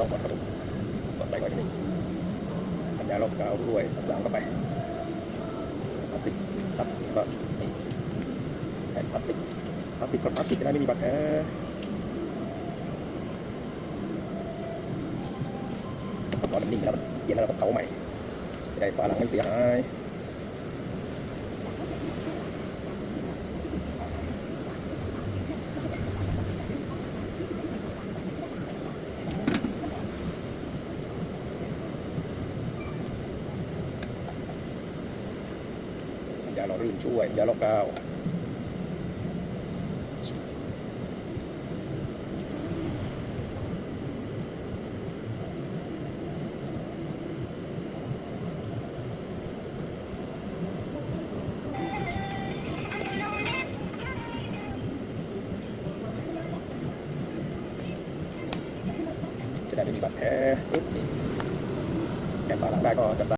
ลองก่อนครับผมสอดใส่ไว้ที่นี่ปัญญาลบกาวด้วยสามเข้าไปพลาสติกครับก็นี่แผ่นพลาสติกพลาสติกกับพลาสติกจะได้ไม่มีบาดแผลพอมันนิ่งแล้วมันเย็นแล้วเราก็เผาใหม่จะได้ฝาหลังไม่เสียหาย ยาหล่อรื่นช่วยยาล็อกกาวจะได้ไม่มีบาดแผลปึ๊บนี่แค่ฝาหลังได้ก็จะ